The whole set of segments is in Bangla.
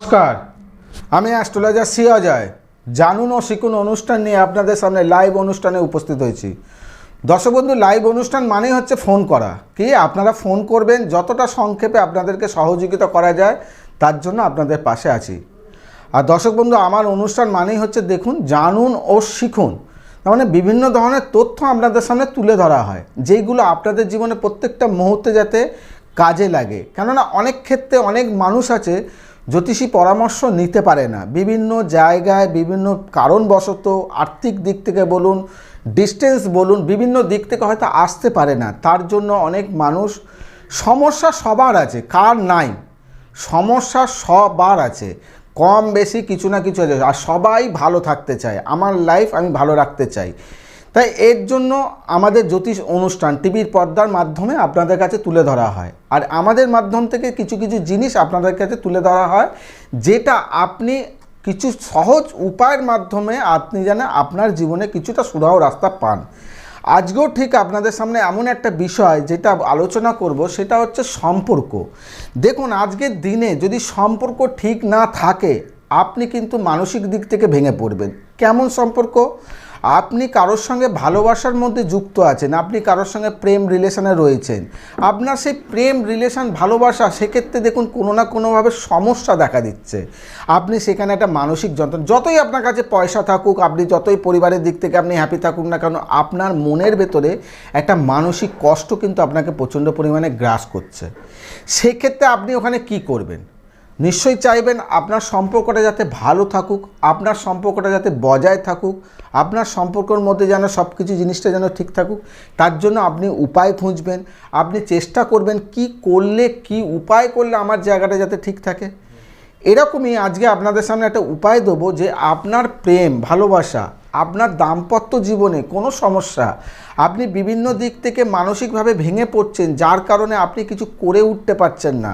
নমস্কার, আমি অ্যাস্ট্রোলজার সি অজয়। জানুন ও শিখুন অনুষ্ঠান নিয়ে আপনাদের সামনে লাইভ অনুষ্ঠানে উপস্থিত হয়েছি। দর্শক বন্ধু, লাইভ অনুষ্ঠান মানেই হচ্ছে ফোন করা। কি, আপনারা ফোন করবেন, যতটা সংক্ষেপে আপনাদেরকে সহযোগিতা করা যায়, তার জন্য আপনাদের পাশে আছি। আর দর্শক বন্ধু, আমার অনুষ্ঠান মানেই হচ্ছে দেখুন, জানুন ও শিখুন। তার মানে বিভিন্ন ধরনের তথ্য আপনাদের সামনে তুলে ধরা হয়, যেইগুলো আপনাদের জীবনে প্রত্যেকটা মুহূর্তে যাতে কাজে লাগে। কেননা অনেক ক্ষেত্রে অনেক মানুষ আছে জ্যোতিষী পরামর্শ নিতে পারে না। বিভিন্ন জায়গায় বিভিন্ন কারণবশত আর্থিক দিক থেকে বলুন ডিস্টেন্স বলুন, বিভিন্ন দিক থেকে হয়তো আসতে পারে না। তার জন্য অনেক মানুষ, সমস্যা সবার আছে, কার নাই? সমস্যা সবার আছে। কম বেশি কিছু না কিছু আছে। আর সবাই ভালো থাকতে চায়। আমার লাইফ আমি ভালো রাখতে চাই। তাই এর জন্য আমাদের জ্যোতিষ অনুষ্ঠান, টিভির পর্দার মাধ্যমে আপনাদের কাছে তুলে ধরা হয়। আর আমাদের মাধ্যম থেকে কিছু কিছু জিনিস আপনাদের কাছে তুলে ধরা হয়, যেটা আপনি কিছু সহজ উপায়ের মাধ্যমে আপনি যেন আপনার জীবনে কিছুটা সুরাহ রাস্তা পান। আজকেও ঠিক আপনাদের সামনে এমন একটা বিষয় যেটা আলোচনা করব, সেটা হচ্ছে সম্পর্ক। দেখুন, আজকের দিনে যদি সম্পর্ক ঠিক না থাকে, আপনি কিন্তু মানসিক দিক থেকে ভেঙে পড়বেন। কেমন সম্পর্ক? আপনি কারোর সঙ্গে ভালোবাসার মধ্যে যুক্ত আছেন, আপনি কারোর সঙ্গে প্রেম রিলেশনে রয়েছেন, আপনার সেই প্রেম রিলেশন ভালোবাসা সেক্ষেত্রে দেখুন কোনো না কোনোভাবে সমস্যা দেখা দিচ্ছে। আপনি সেখানে একটা মানসিক যন্ত্রণা, যতই আপনার কাছে পয়সা থাকুক, আপনি যতই পরিবারের দিক থেকে আপনি হ্যাপি থাকুক না কেন, আপনার মনের ভেতরে একটা মানসিক কষ্ট কিন্তু আপনাকে প্রচণ্ড পরিমাণে গ্রাস করছে। সেক্ষেত্রে আপনি ওখানে কি করবেন? নিশ্চয়ই চাইবেন আপনার সম্পর্কটা যাতে ভালো থাকুক, আপনার সম্পর্কটা যাতে বজায় থাকুক, আপনার সম্পর্কের মধ্যে যেন সব কিছু জিনিসটা যেন ঠিক থাকুক, তার জন্য আপনি উপায় খুঁজবেন, আপনি চেষ্টা করবেন কি করলে, কি উপায় করলে আমার জায়গাটা যাতে ঠিক থাকে। এরকমই আজকে আপনাদের সামনে একটা উপায় দেবো যে আপনার প্রেম, ভালোবাসা, আপনার দাম্পত্য জীবনে কোনো সমস্যা, আপনি বিভিন্ন দিক থেকে মানসিকভাবে ভেঙে পড়ছেন, যার কারণে আপনি কিছু করে উঠতে পারছেন না।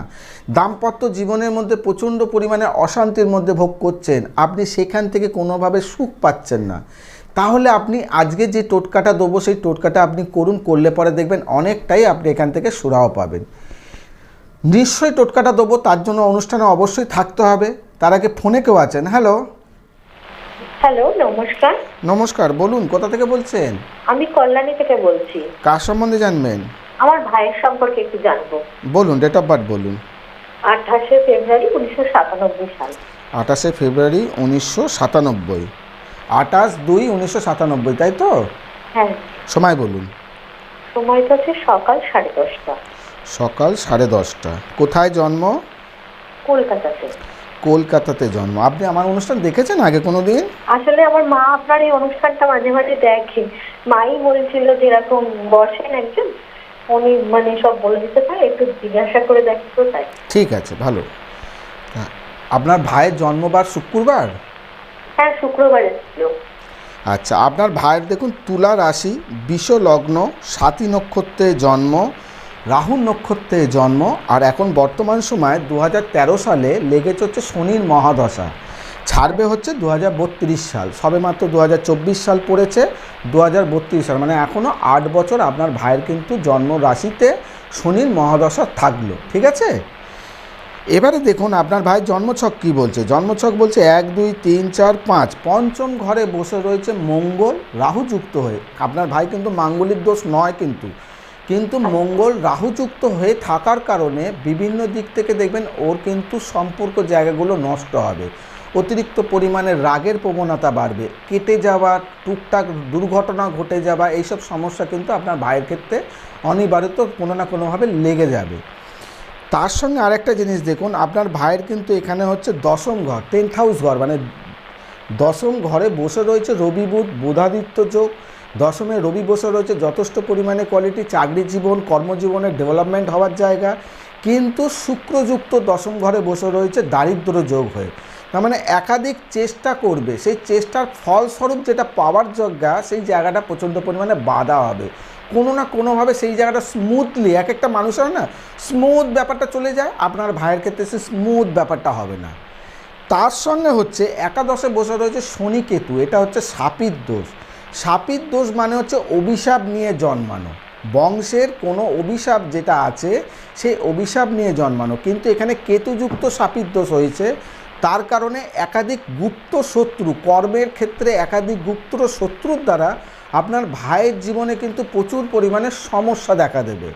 দাম্পত্য জীবনের মধ্যে প্রচণ্ড পরিমাণে অশান্তির মধ্যে ভোগ করছেন। আপনি সেখান থেকে কোনোভাবে সুখ পাচ্ছেন না। তাহলে আপনি আজকে যে টোটকাটা দেবো সেই টোটকাটা আপনি করুন করলে পরে দেখবেন অনেকটাই আপনি এখান থেকে সুরাহ পাবেন। নিশ্চয়ই টোটকাটা দেবো তার জন্য অনুষ্ঠানে অবশ্যই থাকতে হবে। তার আগে ফোনে কেউ আছেন? হ্যালো। হ্যালো নমস্কার। নমস্কার বলুন কোথা থেকে বলছেন? আমি কল্যাণী থেকে বলছি। কার সম্বন্ধে জানবেন? আমার ভাইয়ের সম্পর্কে একটু জানব। বলুন ডেট অফ বার্থ বলুন। আঠাশে ফেব্রুয়ারি উনিশশো সাতানব্বই সাল। আঠাশে ফেব্রুয়ারি উনিশশো সাতানব্বই। আঠাশ দুই উনিশশো সাতানব্বই তাই তো? হ্যাঁ। সময় বলুন। সময়টা হচ্ছে সকাল সাড়ে দশটা। সকাল সাড়ে দশটা। কোথায় জন্ম? কলকাতাতে। কলকাতাতে জন্ম। আপনি আমার অনুষ্ঠান দেখেছেন আগে কোনো দিন আসলে আমার মা আপনার এই অনুষ্ঠানটা মাঝে মাঝে দেখে। মাই বলছিল যে এরকম বসেন একজন। উনি মানে সব বলে দিতে পারে একটু জিজ্ঞাসা করে দেখতো তাই ঠিক আছে ভালো। তা আপনার ভাইয়ের জন্মবার শুক্রবার? হ্যাঁ শুক্রবারে ছিল। আচ্ছা আপনার ভাইয়ের দেখুন তুলা রাশি বিষ লগ্ন সাতী নক্ষত্রে জন্ম রাহু নক্ষত্রে জন্ম আর এখন বর্তমান সময় দু হাজার তেরো সালে লেগেছে হচ্ছে শনির মহাদশা। ছাড়বে হচ্ছে দু হাজার বত্রিশ সাল। সবেমাত্র দু হাজার চব্বিশ সাল পড়েছে দু হাজার বত্রিশ সাল। মানে এখনও আট বছর আপনার ভাইয়ের কিন্তু জন্ম রাশিতে শনির মহাদশা থাকল, ঠিক আছে? এবারে দেখুন, আপনার ভাই জন্মছক কি বলছে? জন্মছক বলছে এক, দুই, তিন, চার, পাঁচ। পঞ্চম ঘরে বসে রয়েছে মঙ্গল, রাহু যুক্ত হয়ে। আপনার ভাই কিন্তু মাঙ্গলিক দোষ নয় কিন্তু। কিন্তু মঙ্গল রাহুযুক্ত হয়ে থাকার কারণে বিভিন্ন দিক থেকে দেখবেন ওর কিন্তু সম্পর্ক জায়গাগুলো নষ্ট হবে। অতিরিক্ত পরিমাণে রাগের প্রবণতা বাড়বে। কেটে যাওয়া, টুকটাক দুর্ঘটনা ঘটে যাওয়া, এইসব সমস্যা কিন্তু আপনার ভাইয়ের ক্ষেত্রে অনিবার্যত কোনো না কোনোভাবে লেগে যাবে। তার সঙ্গে আরেকটা জিনিস দেখুন, আপনার ভাইয়ের কিন্তু এখানে হচ্ছে দশম ঘর, টেন্থ হাউস ঘর মানে দশম ঘরে বসে রয়েছে রবি বুধ, বুধাদিত্য যোগ। দশমে রবি বসে রয়েছে যথেষ্ট পরিমাণে কোয়ালিটি চাকরি জীবন কর্মজীবনের ডেভেলপমেন্ট হওয়ার জায়গা। কিন্তু শুক্রযুক্ত দশম ঘরে বসে রয়েছে দারিদ্র যোগ হয়ে। তার মানে একাধিক চেষ্টা করবে। সেই চেষ্টার ফলস্বরূপ যেটা পাওয়ার যোগ্যা সেই জায়গাটা প্রচণ্ড পরিমাণে বাধা হবে। কোনো না কোনোভাবে সেই জায়গাটা স্মুথলি এক একটা মানুষের না স্মুথ ব্যাপারটা চলে যায়, আপনার ভাইয়ের ক্ষেত্রে সে স্মুথ ব্যাপারটা হবে না। তার সঙ্গে হচ্ছে একাদশে বসে রয়েছে শনি কেতু এটা হচ্ছে সাপির দোষ। সাপির দোষ মানে হচ্ছে অভিশাপ নিয়ে জন্মানো। বংশের কোনো অভিশাপ যেটা আছে, সেই অভিশাপ নিয়ে জন্মানো। কিন্তু এখানে কেতুযুক্ত সাপির দোষ হয়েছে। তার কারণে একাধিক গুপ্ত শত্রু কর্মের ক্ষেত্রে একাধিক গুপ্ত শত্রুর দ্বারা আপনার ভাইয়ের জীবনে কিন্তু প্রচুর পরিমাণে সমস্যা দেখা দেবে।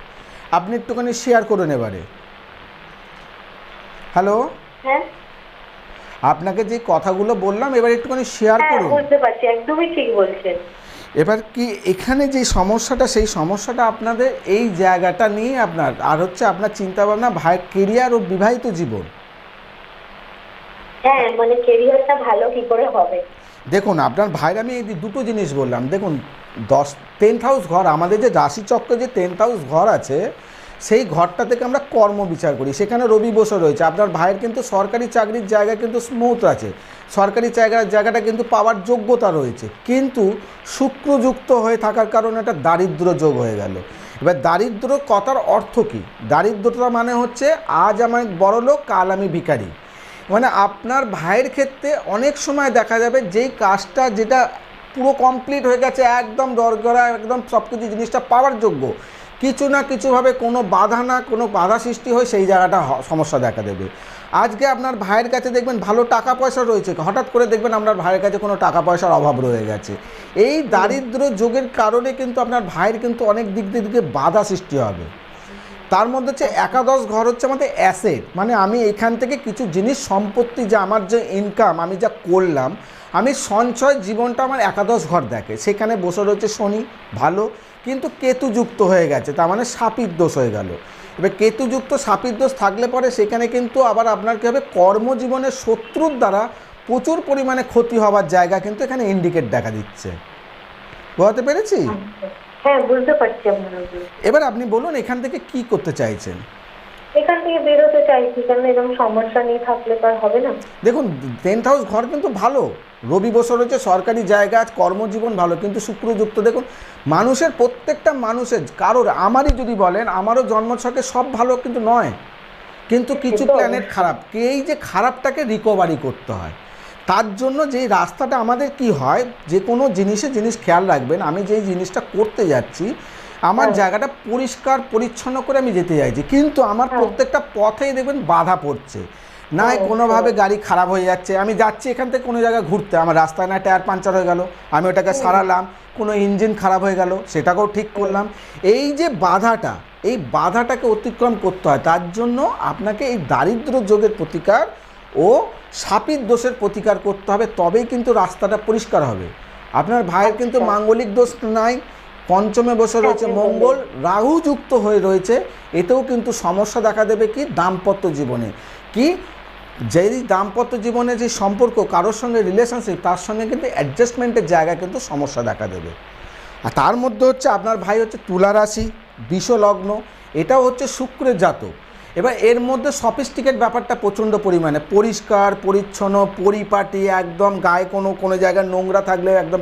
আপনি একটুখানি শেয়ার করুন এবারে। হ্যালো হ্যাঁ। আপনাকে যে কথাগুলো বললাম এবার একটুখানি শেয়ার হ্যাঁ করুন। বুঝতে পারছি একদমই ঠিক বলছেন। এবার কি এখানে যে সমস্যাটা সেই সমস্যাটা আপনাদের এই জায়গাটা নিয়ে আপনার আর হচ্ছে আপনার চিন্তাভাবনা ভাইয়ের কেরিয়ার ও বিবাহিত জীবন। হ্যাঁ মানে দেখুন, আপনার ভাইয়ের আমি দুটো জিনিস বললাম। দেখুন, দশ টেন্থ হাউস ঘর, আমাদের যে রাশিচক্রে যে টেন্থ হাউস ঘর আছে, সেই ঘরটা থেকে আমরা কর্ম বিচার করি। সেখানে রবি বসে রয়েছে। আপনার ভাইয়ের কিন্তু সরকারি চাকরির জায়গা কিন্তু স্মুথ আছে। সরকারি জায়গার জায়গাটা কিন্তু পাওয়ার যোগ্যতা রয়েছে। কিন্তু শুক্রযুক্ত হয়ে থাকার কারণে একটা দারিদ্র যোগ হয়ে গেল। এবার দারিদ্র কথার অর্থ কী? দারিদ্রতা মানে হচ্ছে, আজ আমার বড় লোক কাল আমি ভিখারি। মানে আপনার ভাইয়ের ক্ষেত্রে অনেক সময় দেখা যাবে যেই কাজটা যেটা পুরো কমপ্লিট হয়ে গেছে, একদম দরকার, একদম সব কিছু জিনিসটা পাওয়ার যোগ্য, কিছু না কিছুভাবে কোনো বাধা না, কোনো বাধা সৃষ্টি হয় সেই জায়গাটা সমস্যা দেখা দেবে। আজকে আপনার ভাইয়ের কাছে দেখবেন ভালো টাকা পয়সা রয়েছে, হঠাৎ করে দেখবেন আপনার ভাইয়ের কাছে কোনো টাকা পয়সার অভাব রয়ে গেছে। এই দারিদ্র যোগের কারণে কিন্তু আপনার ভাইয়ের কিন্তু অনেক দিক দিয়ে বাধা সৃষ্টি হবে। তার মধ্যে হচ্ছে একাদশ ঘর হচ্ছে আমাদের অ্যাসেট মানে আমি এখান থেকে কিছু জিনিস, সম্পত্তি যে আমার যে ইনকাম আমি যা করলাম, আমি সঞ্চয় জীবনটা আমার একাদশ ঘর দেখে। সেখানে বসে রয়েছে শনি, ভালো। কিন্তু কেতুযুক্ত হয়ে গেছে, তার মানে সাপির দোষ হয়ে গেল। এবার কেতুযুক্ত সাপির দোষ থাকলে পরে সেখানে কিন্তু আবার আপনার কী হবে, কর্মজীবনের শত্রুর দ্বারা প্রচুর পরিমাণে ক্ষতি হওয়ার জায়গা কিন্তু এখানে ইন্ডিকেট দেখা দিচ্ছে। বোঝাতে পেরেছি? হ্যাঁ বুঝতে পারছি আপনার এবার আপনি বলুন এখান থেকে কি করতে চাইছেন? এখান থেকে বেরোতে চাইছি কারণ এরকম সমস্যা নিয়ে থাকলে তো আর হবে না। দেখুন টেন্থ হাউস ঘর কিন্তু ভালো। রবি বছর হচ্ছে সরকারি জায়গা কর্মজীবন ভালো কিন্তু শুক্রযুক্ত দেখুন মানুষের প্রত্যেকটা মানুষের কারোর আমারই যদি বলেন আমারও জন্মছকে সব ভালো কিন্তু নয়। কিন্তু কিছু প্ল্যানেট খারাপ। এই যে খারাপটাকে রিকভারি করতে হয় তার জন্য যে রাস্তাটা আমাদের কি হয় যে কোনো জিনিসে জিনিস খেয়াল রাখবেন আমি যেই জিনিসটা করতে যাচ্ছি আমার। জায়গাটা পরিষ্কার পরিচ্ছন্ন করে আমি যেতে চাইছি। কিন্তু আমার। প্রত্যেকটা পথেই দেখবেন বাধা পড়ছে। না কোনোভাবে গাড়ি খারাপ হয়ে যাচ্ছে আমি যাচ্ছি এখান থেকে কোনো জায়গায় ঘুরতে আমার রাস্তায় না টায়ার পাঞ্চার হয়ে গেল আমি ওটাকে সারালাম কোনো ইঞ্জিন খারাপ হয়ে গেল সেটাকেও ঠিক করলাম। এই যে বাধাটা এই বাধাটাকে অতিক্রম করতে হয় তার জন্য আপনাকে এই দারিদ্র যোগের প্রতিকার ও সাপির দোষের প্রতিকার করতে হবে তবেই কিন্তু রাস্তাটা পরিষ্কার হবে। আপনার ভাইয়ের কিন্তু আচ্ছা। মাঙ্গলিক দোষ নাই পঞ্চমে বসে রয়েছে মঙ্গল রাহু যুক্ত হয়ে রয়েছে এতেও কিন্তু সমস্যা দেখা দেবে কি? দাম্পত্য জীবনে। কি? যেই দাম্পত্য জীবনে যে সম্পর্ক কারোর সঙ্গে রিলেশনশিপ তার সঙ্গে কিন্তু অ্যাডজাস্টমেন্টের জায়গায় কিন্তু সমস্যা দেখা দেবে। আর তার মধ্যে হচ্ছে আপনার ভাই হচ্ছে তুলা রাশি বিষ লগ্ন এটাও হচ্ছে শুক্রের জাতক। এবার এর মধ্যে সফিস্টিকেট ব্যাপারটা প্রচণ্ড পরিমাণে। পরিষ্কার পরিচ্ছন্ন পরিপাটি একদম গায়ে কোনো কোনো জায়গায় নোংরা থাকলে একদম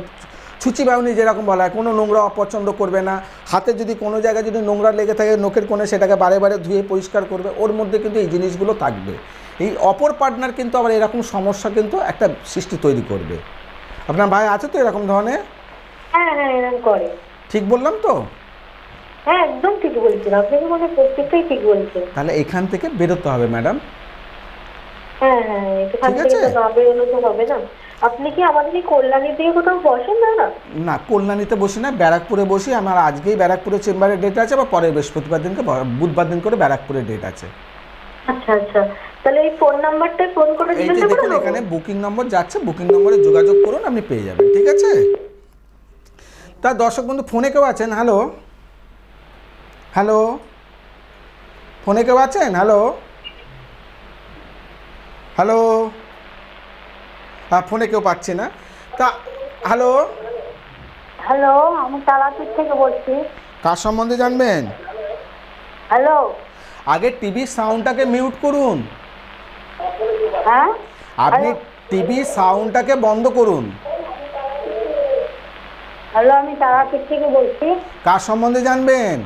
ছুচি বাউনি যেরকম বলা হয় কোনো নোংরা অপছন্দ করবে না। হাতে যদি কোনো জায়গায় যদি নোংরা লেগে থাকে নখের কোণে সেটাকে বারে বারে ধুয়ে পরিষ্কার করবে ওর মধ্যে কিন্তু এই জিনিসগুলো থাকবে। এই অপর পার্টনার কিন্তু আবার এরকম সমস্যা কিন্তু একটা সৃষ্টি তৈরি করবে। আপনার ভাই আছে তো এরকম ধরনের? হ্যাঁ হ্যাঁ এরকম করে। ঠিক বললাম তো? হ্যাঁ একদম ঠিক বলছেন। আপনি তো মানে প্রত্যেকটাই ঠিক বলছেন। তাহলে এখান থেকে বেরোতে হবে ম্যাডাম। হ্যাঁ হ্যাঁ এখান ঠিক থেকে আছে। তো না বেরোলে তো হবে না। আপনি কি আমাদের এই কল্যাণীর দিকে কোথাও বসেন না না? না কল্যাণীতে বসি না ব্যারাকপুরে বসি। আমার আজকেই ব্যারাকপুরে ডেট আছে বা পরের বৃহস্পতিবার দিনকে বুধবার দিন করে ব্যারাকপুরে ডেট আছে। আচ্ছা আচ্ছা। তাহলে এই ফোন ফোন করে দেখুন এখানে বুকিং নম্বর যাচ্ছে বুকিং নম্বরে যোগাযোগ করুন আপনি পেয়ে যাবেন ঠিক আছে? তা দর্শক বন্ধু ফোনে কেউ আছেন? Hello hello? ফোনে কেউ আছেন? হ্যালো? হ্যালো? হ্যাঁ ফোনে কেউ পাচ্ছে না। তা হ্যালো? হ্যালো আমি তারাপীঠ থেকে বলছি। কার সম্বন্ধে জানবেন? হ্যালো? আগে টিভির সাউন্ডটাকে মিউট করুন। হ্যাঁ? আপনি টিভি সাউন্ডটাকে বন্ধ করুন। হ্যালো আমি তারাপীঠ থেকে বলছি। কার সম্বন্ধে জানবেন?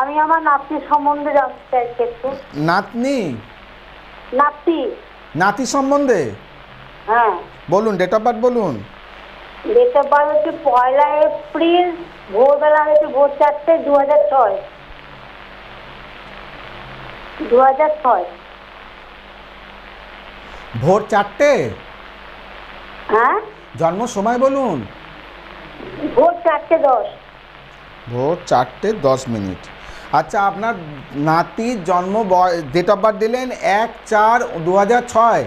আমি আমার নাতির সম্বন্ধে জানতে চাইছি একটু। নাতনি? নাতি? নাতি সম্বন্ধে? হ্যাঁ। বলুন ডেট অফ বার্থ বলুন। ডেট অফ বার্থ হচ্ছে পয়লা এপ্রিল ভোরবেলা হচ্ছে ভোর চারটে দু হাজার ছয়। দু হাজার ছয়। ভোর চারটে? হ্যাঁ? জন্ম সময় বলুন। ভোর চারটে দশ। ভোর চারটে দশ মিনিট। আচ্ছা আপনার নাতির জন্ম ডেট অফ বার্থ দিলেন এক চার দু হাজার ছয়।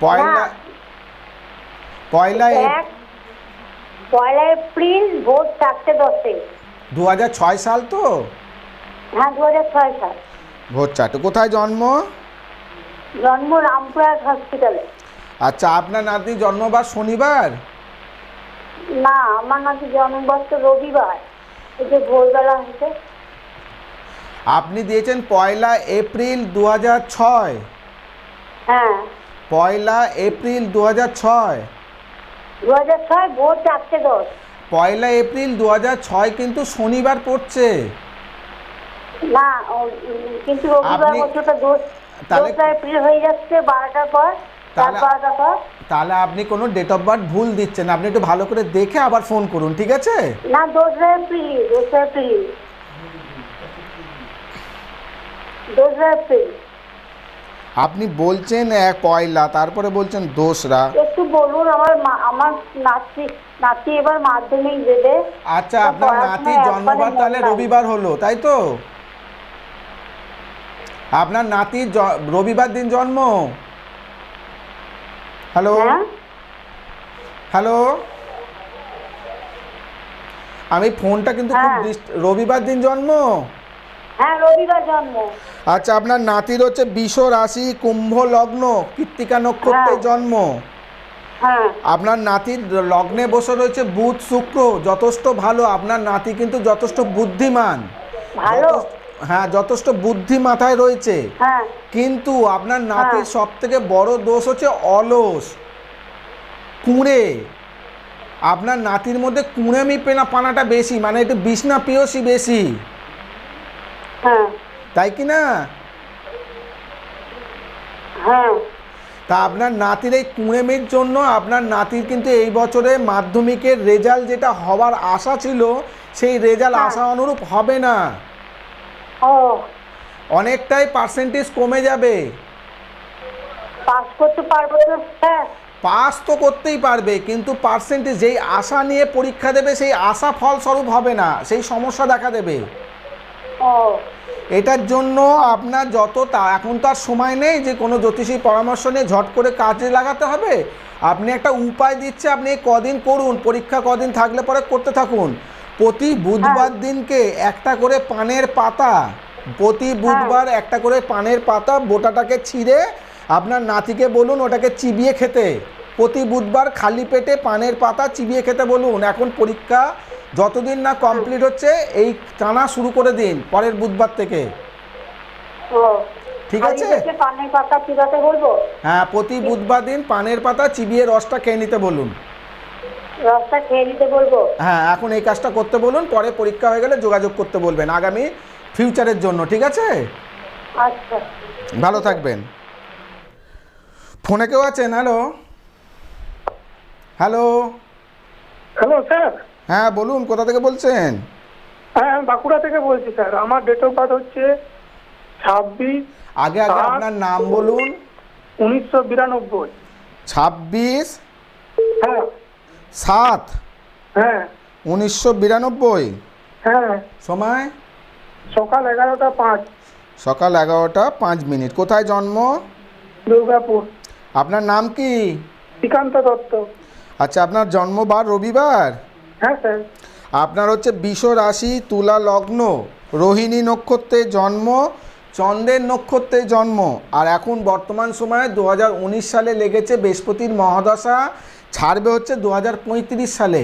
পয়লা পয়লা পয়লা এপ্রিল ভোর চারটে দশে। দু হাজার ছয় সাল তো? হ্যাঁ দু হাজার ছয় সাল। ভোর চারটে। কোথায় জন্ম? জন্ম রামপুরহাট হসপিটালে আচ্ছা আপনার নাতির জন্মবার শনিবার? না আমার নাকি জন্মবার তো রবিবার। যে ভোরবেলা হয়েছে। আপনি দিয়েছেন পয়লা এপ্রিল দু হাজার ছয়। হ্যাঁ। পয়লা এপ্রিল দু হাজার ছয়। দু ছয় ভোর চারটে দশ। পয়লা এপ্রিল দু ছয় কিন্তু শনিবার পড়ছে। না কিন্তু রবিবার বছরটা দোষ দোসরা এপ্রিল হয়ে যাচ্ছে বারোটার পর। তাহলে- তাহলে আপনি কোনো ডেট অফ বার্থ ভুল দিচ্ছেন। আপনি একটু ভালো করে দেখে আবার ফোন করুন ঠিক আছে? না দোসরা এপ্রিল দোসরা এপ্রিল দোসরা এপ্রিল আপনি বলছেন এক পয়লা তারপরে বলছেন দোসরা। একটু বলুন আমার আমার নাতি নাতি এবার মাধ্যমিক দেবে। আচ্ছা আপনার একবারে জন্মবার তাহলে রবিবার হলো তাই তো? আপনার নাতির জ- রবিবার দিন জন্ম। হ্যালো হ্যাঁ হ্যালো আমি ফোনটা কিন্তু খুব হ্যাঁ। রবিবার দিন জন্ম? হ্যাঁ রবিবার জন্ম। আচ্ছা আপনার নাতির হচ্ছে বিষ রাশি কুম্ভ লগ্ন কৃত্তিকা নক্ষত্রে হ্যাঁ। জন্ম। আপনার নাতির লগ্নে বসে রয়েছে বুধ শুক্র যথেষ্ট ভালো। আপনার নাতি কিন্তু যথেষ্ট বুদ্ধিমান। ভালো। হ্যাঁ যথেষ্ট বুদ্ধি মাথায় রয়েছে। হ্যাঁ। কিন্তু আপনার নাতির হ্যাঁ। সব থেকে বড় দোষ হচ্ছে অলস কুঁড়ে। আপনার নাতির মধ্যে কুঁড়েমি পেনা পানাটা বেশি মানে একটু বিছনা পিয়সি বেশি। হ্যাঁ। তাই কি না? তা আপনার নাতির এই কুঁড়েমির জন্য আপনার নাতির কিন্তু এই বছরে মাধ্যমিকের রেজাল্ট যেটা হওয়ার আশা ছিল সেই রেজাল্ট। আশা অনুরূপ হবে না। ও। অনেকটাই পার্সেন্টেজ কমে যাবে। পাস করতে পারব তো হ্যাঁ। পাস তো করতেই পারবে কিন্তু পার্সেন্টেজ যেই আশা নিয়ে পরীক্ষা দেবে সেই আশা ফলস্বরূপ হবে না সেই সমস্যা দেখা দেবে। ও। এটার জন্য আপনার যত তা এখন তো আর সময় নেই যে কোনো জ্যোতিষী পরামর্শ নিয়ে ঝট করে কাজে লাগাতে হবে। আপনি একটা উপায় দিচ্ছে আপনি কদিন করুন পরীক্ষা কদিন থাকলে পরে করতে থাকুন। প্রতি বুধবার দিনকে একটা করে পানের পাতা প্রতি বুধবার একটা করে পানের পাতা বোটাটাকে ছিঁড়ে আপনার নাতিকে বলুন ওটাকে চিবিয়ে খেতে। প্রতি বুধবার খালি পেটে পানের পাতা চিবিয়ে খেতে বলুন। এখন পরীক্ষা যতদিন না কমপ্লিট হচ্ছে এই টানা শুরু করে দিন পরের বুধবার থেকে। ঠিক আছে? পানের পাতা চিবাতে বলব? হ্যাঁ প্রতি বুধবার দিন পানের পাতা চিবিয়ে রসটা খেয়ে নিতে বলুন। রসটা খেয়ে নিতে বলব? হ্যাঁ এখন এই কাজটা করতে বলুন পরে পরীক্ষা হয়ে গেলে যোগাযোগ করতে বলবেন আগামী ফিউচারের জন্য ঠিক আছে? আচ্ছা। ভালো থাকবেন। ফোনে কেউ আছেন? হ্যালো? হ্যালো? Hello sir. হ্যাঁ বলুন কোথা থেকে বলছেন? হ্যাঁ আমি বাঁকুড়া থেকে বলছি স্যার। আমার ডেট অফ বার্থ হচ্ছে ছাব্বিশ আগে আগে আপনার নাম বলুন। উনিশশো বিরানব্বই। ছাব্বিশ? হ্যাঁ। সাত। হ্যাঁ। উনিশশো বিরানব্বই। হ্যাঁ। সময়? সকাল এগারোটা পাঁচ। সকাল এগারোটা পাঁচ মিনিট। কোথায় জন্ম? দুর্গাপুর। আপনার নাম কি? শ্রীকান্ত দত্ত। আচ্ছা আপনার জন্মবার রবিবার? হ্যাঁ স্যার। আপনার হচ্ছে বিষ রাশি তুলা লগ্ন রোহিণী নক্ষত্রে জন্ম চন্দ্রের নক্ষত্রে জন্ম। আর এখন বর্তমান সময়ে দু হাজার উনিশ সালে লেগেছে বৃহস্পতির মহাদশা। ছাড়বে হচ্ছে দু হাজার পঁয়ত্রিশ সালে।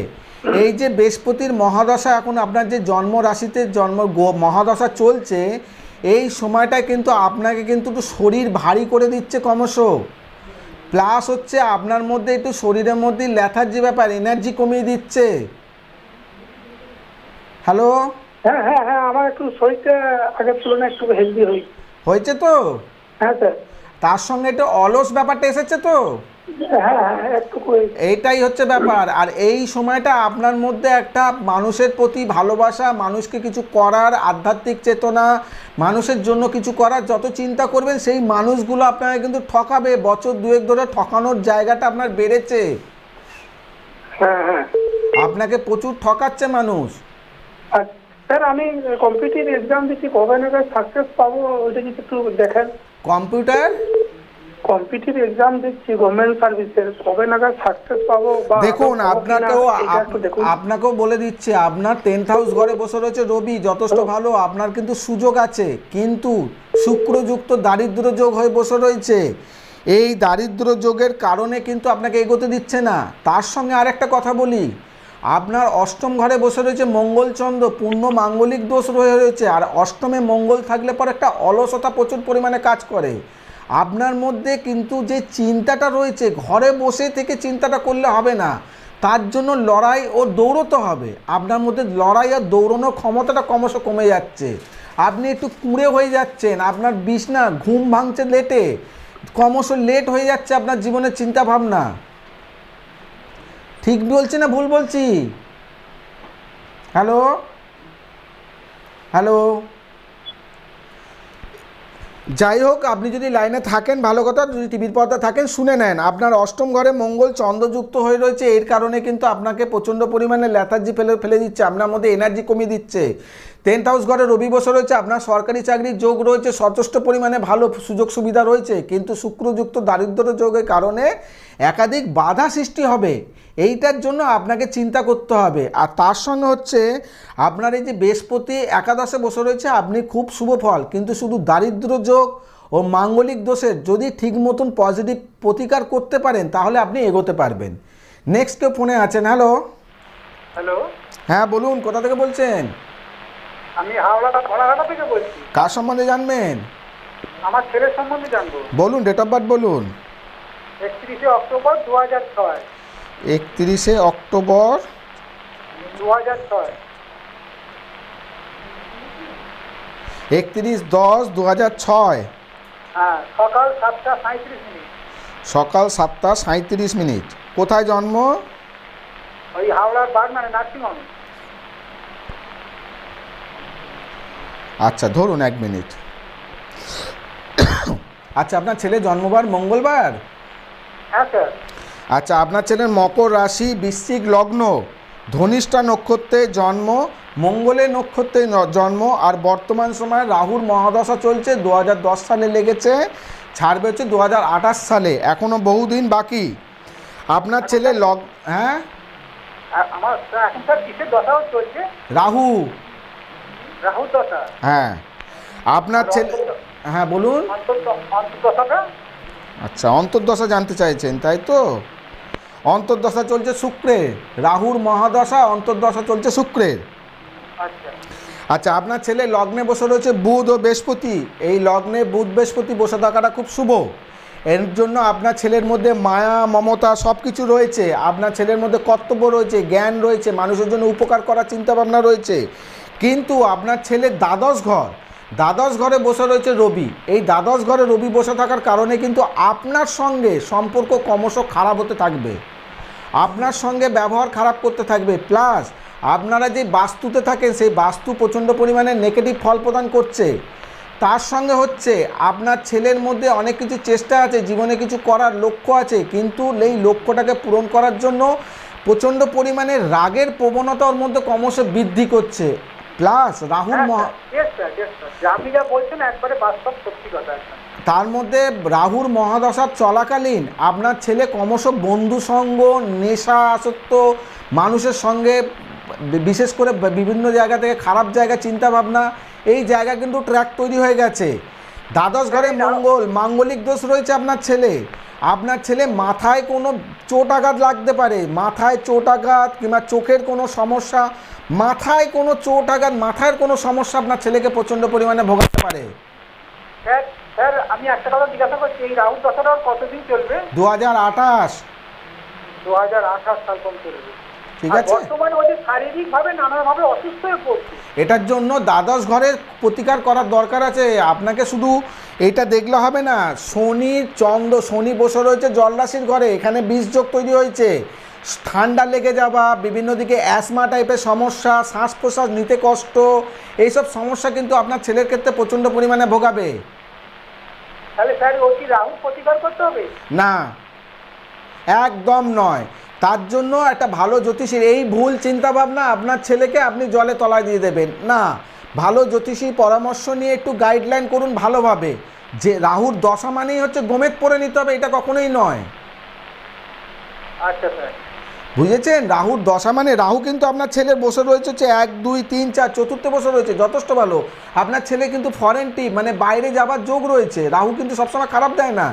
এই যে বৃহস্পতির মহাদশা এখন আপনার যে জন্ম রাশিতে জন্ম মহাদশা চলছে এই সময়টায় কিন্তু আপনাকে কিন্তু একটু শরীর ভারী করে দিচ্ছে ক্রমশ। প্লাস হচ্ছে আপনার মধ্যে একটু শরীরের মধ্যে ল্যাথার্জি ব্যাপার এনার্জি কমিয়ে দিচ্ছে। হ্যালো হ্যাঁ হ্যাঁ হ্যাঁ আমার একটু শরীরটা আগের তুলনায় একটু হেলদি হই হয়েছে তো? হ্যাঁ স্যার। তার সঙ্গে একটু অলস ব্যাপারটা এসেছে তো? এইটাই হচ্ছে ব্যাপার। আর এই সময়টা আপনার মধ্যে একটা মানুষের প্রতি ভালোবাসা মানুষকে কিছু করার আধ্যাত্মিক চেতনা মানুষের জন্য কিছু করার যত চিন্তা করবেন সেই মানুষগুলো আপনাকে কিন্তু ঠকাবে। বছর দুয়েক ধরে ঠকানোর জায়গাটা আপনার বেড়েছে। হ্যাঁ হ্যাঁ। আপনাকে প্রচুর ঠকাচ্ছে মানুষ। আর স্যার আমি কম্পিটিটিভ এক্সাম দিচ্ছি কবে নাগাদ সাকসেস পাবো ওইটা যদি একটু দেখেন। কম্পিউটার? কম্পিটিটিভ এক্সাম দিচ্ছি গভর্নমেন্ট সার্ভিসের কবে নাগাদ সাকসেস পাবো বা দেখুন আপনাকেও একটু আপনাকেও বলে দিচ্ছে আপনার টেন্থ হাউস ঘরে বসে রয়েছে রবি যথেষ্ট ভালো আপনার কিন্তু সুযোগ আছে কিন্তু শুক্রযুক্ত দারিদ্র যোগ হয়ে বসে রয়েছে। এই দারিদ্র যোগের কারণে কিন্তু আপনাকে এগোতে দিচ্ছে না। তার সঙ্গে আরেকটা কথা বলি আপনার অষ্টম ঘরে বসে রয়েছে মঙ্গলচন্দ্র পূর্ণ মাঙ্গলিক দোষ রয়ে রয়েছে আর অষ্টমে মঙ্গল থাকলে পর একটা অলসতা প্রচুর পরিমাণে কাজ করে। আপনার মধ্যে কিন্তু যে চিন্তাটা রয়েছে, ঘরে বসে থেকে চিন্তাটা করলে হবে না। তার জন্য লড়াই ও দৌড়তে হবে। আপনার মধ্যে লড়াই আর দৌড়ানোর ক্ষমতাটা ক্রমশ কমে যাচ্ছে। আপনি একটু কুঁড়ে হয়ে যাচ্ছেন, আপনার বিছনা, ঘুম ভাঙছে লেটে। ক্রমশ লেট হয়ে যাচ্ছে আপনার জীবনের চিন্তা ভাবনা ঠিক বলছি না ভুল বলছি? হ্যালো? হ্যালো? যাই হোক, আপনি যদি লাইনে থাকেন, ভালো কথা, যদি টিভির পর্দা থাকেন, শুনে নেন। আপনার অষ্টম ঘরে মঙ্গল চন্দ্রযুক্ত হয়ে রয়েছে, এর কারণে কিন্তু আপনাকে প্রচণ্ড পরিমাণে ল্যাথার্জি ফেলে ফেলে দিচ্ছে, আপনার মধ্যে এনার্জি কমিয়ে দিচ্ছে। টেন্থ হাউস ঘরে রবি বসে রয়েছে আপনার সরকারি চাকরির যোগ রয়েছে যথেষ্ট পরিমাণে ভালো সুযোগ সুবিধা রয়েছে কিন্তু শুক্রযুক্ত দারিদ্র যোগের কারণে একাধিক বাধা সৃষ্টি হবে। এইটার জন্য আপনাকে চিন্তা করতে হবে। আর তার সঙ্গে হচ্ছে আপনার এই যে বৃহস্পতি একাদশে বসে রয়েছে আপনি খুব শুভ ফল কিন্তু শুধু দারিদ্র যোগ ও মাঙ্গলিক দোষের যদি ঠিক মতন পজিটিভ প্রতিকার করতে পারেন তাহলে আপনি এগোতে পারবেন। নেক্সট কেউ ফোনে আছেন? হ্যালো হ্যালো হ্যাঁ বলুন কোথা থেকে বলছেন? আমি হাওড়া ঘোড়াঘাটা থেকে বলছি। কার সম্বন্ধে জানবেন? আমার ছেলের সম্বন্ধে জানব। বলুন ডেট অফ বার্থ বলুন। একত্রিশে অক্টোবর দু হাজার ছয়। একত্রিশে অক্টোবর দু হাজার ছয়। একত্রিশ দশ দু হাজার ছয়। হ্যাঁ সকাল সাতটা সাঁত্রিশ মিনিট। সকাল সাতটা সাঁত্রিশ মিনিট। কোথায় জন্ম? ওই হাওড়ার বাগনানে নার্সিংহোমে। আচ্ছা ধরুন এক মিনিট। আচ্ছা আপনার ছেলে জন্মবার মঙ্গলবার? হ্যাঁ আচ্ছা আপনার ছেলের মকর রাশি বৃশ্চিক লগ্ন ধনিষ্ঠা নক্ষত্রে জন্ম মঙ্গলের নক্ষত্রে জন্ম আর বর্তমান সময়ে রাহুর মহাদশা চলছে দু হাজার দশ সালে লেগেছে ছাড়বে হচ্ছে দু সালে এখনও বহুদিন বাকি। আপনার ছেলে লগ হ্যাঁ? রাহু। হ্যাঁ। আপনার ছেলে হ্যাঁ বলুন। আচ্ছা অন্তর্দশা জানতে চাইছেন তাই তো? অন্তর্দশা চলছে শুক্রের রাহুর মহাদশা অন্তর্দশা চলছে শুক্রের আচ্ছা। আচ্ছা আপনার ছেলে লগ্নে বসে রয়েছে বুধ ও বৃহস্পতি। এই লগ্নে বুধ বৃহস্পতি বসে থাকাটা খুব শুভ। এর জন্য আপনার ছেলের মধ্যে মায়া মমতা সব কিছু রয়েছে। আপনার ছেলের মধ্যে কর্তব্য রয়েছে জ্ঞান রয়েছে মানুষের জন্য উপকার করার চিন্তাভাবনা রয়েছে। কিন্তু আপনার ছেলে দ্বাদশ ঘর। দ্বাদশ ঘরে বসে রয়েছে রবি। এই দ্বাদশ ঘরে রবি বসে থাকার কারণে কিন্তু আপনার সঙ্গে সম্পর্ক ক্রমশ খারাপ হতে থাকবে। আপনার সঙ্গে ব্যবহার খারাপ করতে থাকবে। প্লাস আপনারা যে বাস্তুতে থাকেন, সেই বাস্তু প্রচণ্ড পরিমাণে নেগেটিভ ফল প্রদান করছে। তার সঙ্গে হচ্ছে আপনার ছেলের মধ্যে অনেক কিছু চেষ্টা আছে, জীবনে কিছু করার লক্ষ্য আছে, কিন্তু এই লক্ষ্যটাকে পূরণ করার জন্য প্রচণ্ড পরিমাণে রাগের প্রবণতা ওর মধ্যে ক্রমশ বৃদ্ধি করছে। প্লাস রাহুল হ্যাঁ আপনি যা বলছেন একবারে বাস্তব সত্যি কথা তার মধ্যে রাহুর মহাদশা চলাকালীন আপনার ছেলে ক্রমশ বন্ধু সঙ্গ নেশা আসক্ত মানুষের সঙ্গে বিশেষ করে বিভিন্ন জায়গা থেকে খারাপ জায়গা চিন্তা ভাবনা এই জায়গা কিন্তু ট্র্যাক তৈরি হয়ে গেছে। দ্বাদশ ঘরে মঙ্গল মাঙ্গলিক দোষ রয়েছে আপনার ছেলে। আপনার ছেলে মাথায় কোনো চোট আঘাত লাগতে পারে মাথায় চোট আঘাত কিংবা চোখের কোনো সমস্যা মাথায় কোনো চোট আঘাত মাথায় কোনো সমস্যা আপনার ছেলেকে প্রচণ্ড পরিমাণে ভোগাতে পারে? স্যার স্যার আমি একটা কথা জিজ্ঞাসা করছি এই রাহুল দশাটা কতদিন চলবে? দু হাজার আঠাশ। দু হাজার আঠাশ সাল পর্যন্ত চলবে। ঠিক আছে। বর্তমানে ওদের শারীরিকভাবে নানাভাবে অসুস্থ হয়ে পড়ছে। এটার জন্য দ্বাদশ ঘরের প্রতিকার করার দরকার আছে। আপনাকে শুধু এটা দেখলে হবে না শনি চন্দ্র শনি বসে রয়েছে জলরাশির ঘরে। এখানে বীজযোগ তৈরি হয়েছে। ঠান্ডা লেগে যাওয়া বিভিন্ন দিকে অ্যাসমা টাইপের সমস্যা শ্বাস প্রশ্বাস নিতে কষ্ট এইসব সমস্যা কিন্তু আপনার ছেলের ক্ষেত্রে প্রচণ্ড পরিমাণে ভোগাবে। তাহলে স্যার ও কি রাহু প্রতিকার করতে হবে? না একদম নয়। তার জন্য একটা ভালো জ্যোতিষীর এই ভুল চিন্তা ভাবনা আপনার ছেলেকে আপনি জলে তলায় দিয়ে দেবেন। না ভালো জ্যোতিষী পরামর্শ নিয়ে একটু গাইডলাইন করুন ভালোভাবে। যে রাহুর দশা মানেই হচ্ছে গোমেদ পরে নিতে হবে এটা কখনোই নয়। আচ্ছা স্যার। বুঝেছেন? রাহুর দশা মানে রাহু কিন্তু আপনার ছেলের বসে রয়েছে হচ্ছে এক দুই তিন চার চতুর্থে বসে রয়েছে যথেষ্ট ভালো। আপনার ছেলে কিন্তু ফরেন টিপ মানে বাইরে যাবার যোগ রয়েছে। রাহু কিন্তু সবসময় খারাপ দেয় না।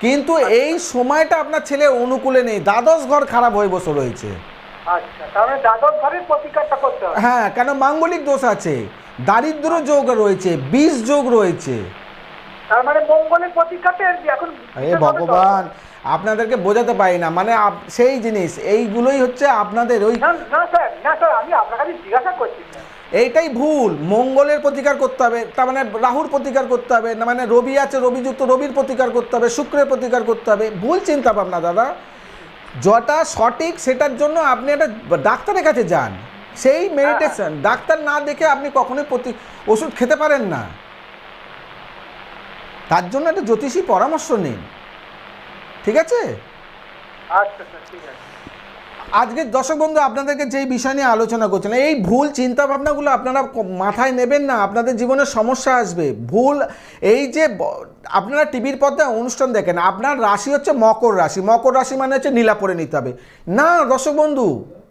কিন্তু এই সময়টা আপনার ছেলে অনুকূলে নেই। দ্বাদশ ঘর খারাপ হয়ে বসে রয়েছে। আচ্ছা হ্যাঁ কেন মাঙ্গলিক দোষ আছে। দারিদ্র যোগ রয়েছে বিষ যোগ রয়েছে। তার মানে মঙ্গলের প্রতিকারটা এখন ভগবান আপনাদেরকে বোঝাতে পারি না। মানে সেই জিনিস এইগুলোই হচ্ছে আপনাদের ওই এইটাই ভুল। মঙ্গলের প্রতিকার করতে হবে তার মানে রাহুর প্রতিকার করতে হবে না মানে রবি আছে রবিযুক্ত রবির প্রতিকার করতে হবে শুক্রের প্রতিকার করতে হবে। ভুল চিন্তা ভাবনা দাদা। যটা সঠিক সেটার জন্য আপনি একটা ডাক্তারের কাছে যান। সেই মেডিটেশন ডাক্তার না দেখে আপনি কখনোই প্রতি ওষুধ খেতে পারেন না। তার জন্য একটা জ্যোতিষী পরামর্শ নিন। ঠিক আছে? আচ্ছা ঠিক আছে। আজকে দর্শক বন্ধু আপনাদেরকে যেই বিষয় নিয়ে আলোচনা করছিলাম এই ভুল চিন্তা ভাবনাগুলো আপনারা মাথায় নেবেন না আপনাদের জীবনে সমস্যা আসবে। ভুল এই যে আপনারা টিভির পর্দায় অনুষ্ঠান দেখেন আপনার রাশি হচ্ছে মকর রাশি। মকর রাশি মানে হচ্ছে নীলা পরে নিতে হবে। না দর্শক বন্ধু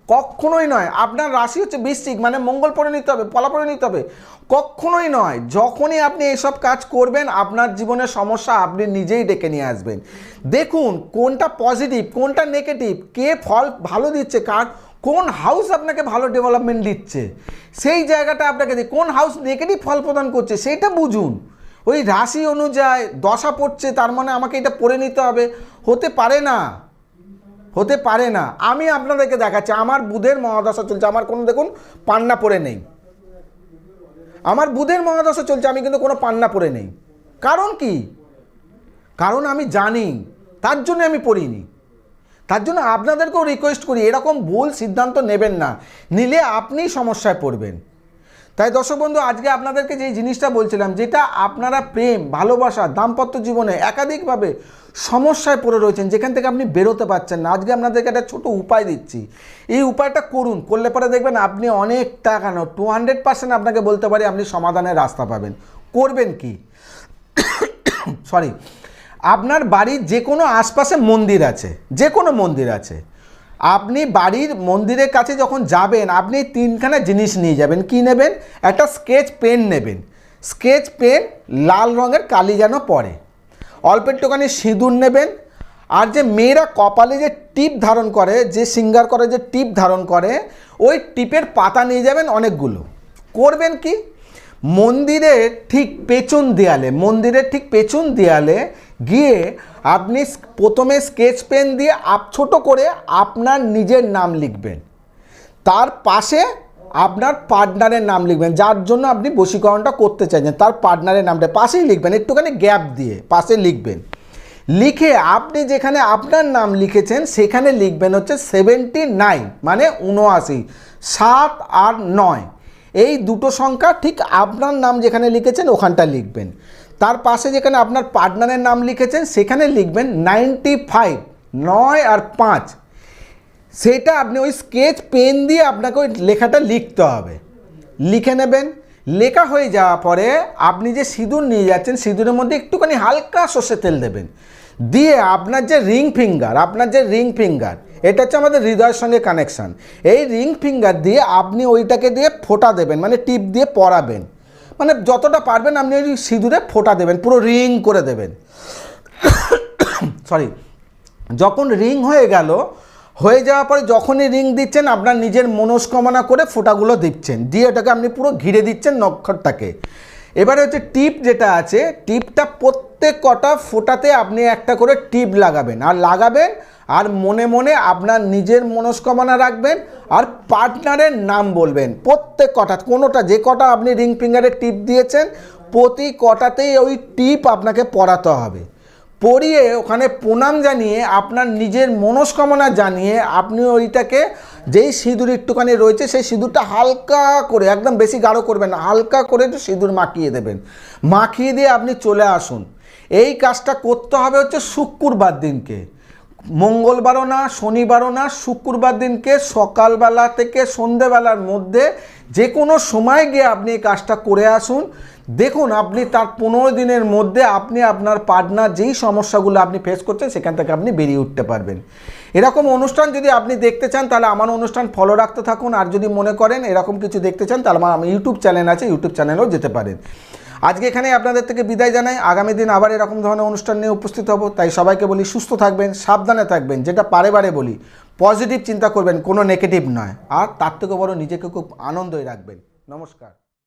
কখনোই নয়। আপনার রাশি হচ্ছে বৃশ্চিক মানে মঙ্গল পরে নিতে হবে, পলা পরে নিতে হবে। কখনোই নয়, যখনই আপনি এইসব কাজ করবেন, আপনার জীবনের সমস্যা আপনি নিজেই ডেকে নিয়ে আসবেন। দেখুন, কোনটা পজিটিভ কোনটা নেগেটিভ কে ফল ভালো দিচ্ছে, কার, কোন হাউস আপনাকে ভালো ডেভেলপমেন্ট দিচ্ছে। সেই জায়গাটা আপনাকে কোন হাউস নেগেটিভ ফল প্রদান করছে সেইটা বুঝুন। ওই রাশি অনুযায়ী দশা পড়ছে, তার মানে আমাকে এটা পড়ে নিতে হবে। হতে পারে না। হতে পারে না। আমি আপনাদেরকে দেখাচ্ছি, আমার বুধের মহাদশা চলছে। আমার কোনো দেখুন, পান্না পড়ে নেই। আমার বুধের মহাদশা চলছে, আমি কিন্তু কোনো পান্না পড়ে নেই। কারণ কি? কারণ আমি জানি, তার জন্য আমি পড়িনি। তার জন্য আপনাদেরকেও রিকোয়েস্ট করি, এরকম ভুল সিদ্ধান্ত নেবেন না। নিলে আপনিই সমস্যায় পড়বেন। তাই দর্শক বন্ধু, আজকে আপনাদেরকে যে জিনিসটা বলছিলাম, যেটা আপনারা প্রেম, ভালোবাসা, দাম্পত্য জীবনে একাধিকভাবে সমস্যায় পড়ে রয়েছেন, যেখান থেকে আপনি বেরোতে পারছেন না। আজকে আপনাদেরকে একটা ছোট উপায় দিচ্ছি। এই উপায়টা করুন, করলে পরে দেখবেন আপনি অনেকটা কেন টু হান্ড্রেড পার্সেন্ট আপনাকে বলতে পারি আপনি সমাধানের রাস্তা পাবেন। করবেন কি? সরি, আপনার বাড়ির যে কোনো আশপাশে মন্দির আছে যে কোনো মন্দির আছে। আপনি বাড়ির মন্দিরের কাছে যখন যাবেন, আপনি তিনখানা জিনিস নিয়ে যাবেন। কি নেবেন? একটা স্কেচ পেন নেবেন। স্কেচ পেন লাল রঙের কালি যেন পড়ে। অল্প একটুখানি সিঁদুর নেবেন। আর যে মেয়েরা কপালে যে টিপ ধারণ করে, যে সিঙ্গার করে যে টিপ ধারণ করে, ওই টিপের পাতা নিয়ে যাবেন অনেকগুলো। করবেন কি? মন্দিরের ঠিক পেছন দেয়ালে, মন্দিরের ঠিক পেছন দেয়ালে গিয়ে আপনি প্রথমে স্কেচ পেন দিয়ে আপ, ছোট করে আপনার নিজের নাম লিখবেন। তার পাশে আপনার পার্টনারের নাম লিখবেন, যার জন্য আপনি বশীকরণটা করতে চাইছেন, তার পার্টনারের নামটা পাশেই লিখবেন, একটুখানি গ্যাপ দিয়ে পাশে লিখবেন। লিখে আপনি যেখানে আপনার নাম লিখেছেন, সেখানে লিখবেন হচ্ছে সেভেন্টি নাইন মানে উনআশি সাত আর নয়। এই দুটো সংখ্যা ঠিক আপনার নাম যেখানে লিখেছেন, ওখানটা লিখবেন। তার পাশে যেখানে আপনার পার্টনারের নাম লিখেছেন, সেখানে লিখবেন নাইনটি ফাইভ নয় আর পাঁচ। সেটা আপনি ওই স্কেচ পেন দিয়ে আপনাকে ওই লেখাটা লিখতে হবে। লিখে নেবেন। লেখা হয়ে যাওয়ার পরে আপনি যে সিঁদুর নিয়ে যাচ্ছেন, সিঁদুরের মধ্যে একটুখানি হালকা সর্ষে তেল দেবেন। দিয়ে আপনার যে রিং ফিঙ্গার, আপনার যে রিং ফিঙ্গার, এটা হচ্ছে আমাদের হৃদয়ের সঙ্গে কানেকশান। এই রিং ফিঙ্গার দিয়ে আপনি ওইটাকে দিয়ে ফোটা দেবেন মানে টিপ দিয়ে পরাবেন। মানে যতটা পারবেন আপনি ওই সিঁদুরে ফোঁটা দেবেন, পুরো রিং করে দেবেন। সরি যখন রিং হয়ে গেল, হয়ে যাওয়ার পরে যখনই রিং দিচ্ছেন, আপনার নিজের মনস্কামনা করে ফোটাগুলো দিচ্ছেন। দিয়ে ওটাকে আপনি পুরো ঘিরে দিচ্ছেন নক্ষরটাকে। এবারে হচ্ছে টিপ যেটা আছে, টিপটা প্রত্যেক কটা ফোটাতে আপনি একটা করে টিপ লাগাবেন। আর লাগাবেন, আর মনে মনে আপনার নিজের মনস্কামনা রাখবেন, আর পার্টনারের নাম বলবেন। প্রত্যেক কটা, কোনোটা, যে কটা আপনি রিং ফিঙ্গারে টিপ দিয়েছেন, প্রতি কটাতেই ওই টিপ আপনাকে পরাতে হবে। পরিয়ে ওখানে প্রণাম জানিয়ে, আপনার নিজের মনস্কামনা জানিয়ে আপনি ওইটাকে যেই সিঁদুর একটুখানি রয়েছে, সেই সিঁদুরটা হালকা করে, একদম বেশি গাঢ় করবেন না, হালকা করে একটু সিঁদুর মাখিয়ে দেবেন। মাখিয়ে দিয়ে আপনি চলে আসুন। এই কাজটা করতে হবে হচ্ছে শুক্রবার দিনকে। মঙ্গলবারও না, শনিবারও না, শুক্রবার দিনকে সকালবেলা থেকে সন্ধেবেলার মধ্যে যে কোনো সময় গিয়ে আপনি এই কাজটা করে আসুন। দেখুন, আপনি তার পনেরো দিনের মধ্যে আপনি আপনার পার্টনার যেই সমস্যাগুলো আপনি ফেস করছেন, সেখান থেকে আপনি বেরিয়ে উঠতে পারবেন। এরকম অনুষ্ঠান যদি আপনি দেখতে চান, তাহলে আমার অনুষ্ঠান ফলো রাখতে থাকুন। আর যদি মনে করেন এরকম কিছু দেখতে চান, তাহলে আমার ইউটিউব চ্যানেল আছে ইউটিউব চ্যানেলেও যেতে পারেন। আজকে এখানে আপনাদের থেকে বিদায় জানাই। আগামী দিন আবার এরকম ধরনের অনুষ্ঠান নিয়ে উপস্থিত হব। তাই সবাইকে বলি, সুস্থ থাকবেন, সাবধানে থাকবেন, যেটা পারে বারে বলি। পজিটিভ চিন্তা করবেন, কোনো নেগেটিভ নয়। আর তার থেকে বড় নিজেকে খুব আনন্দই রাখবেন। নমস্কার।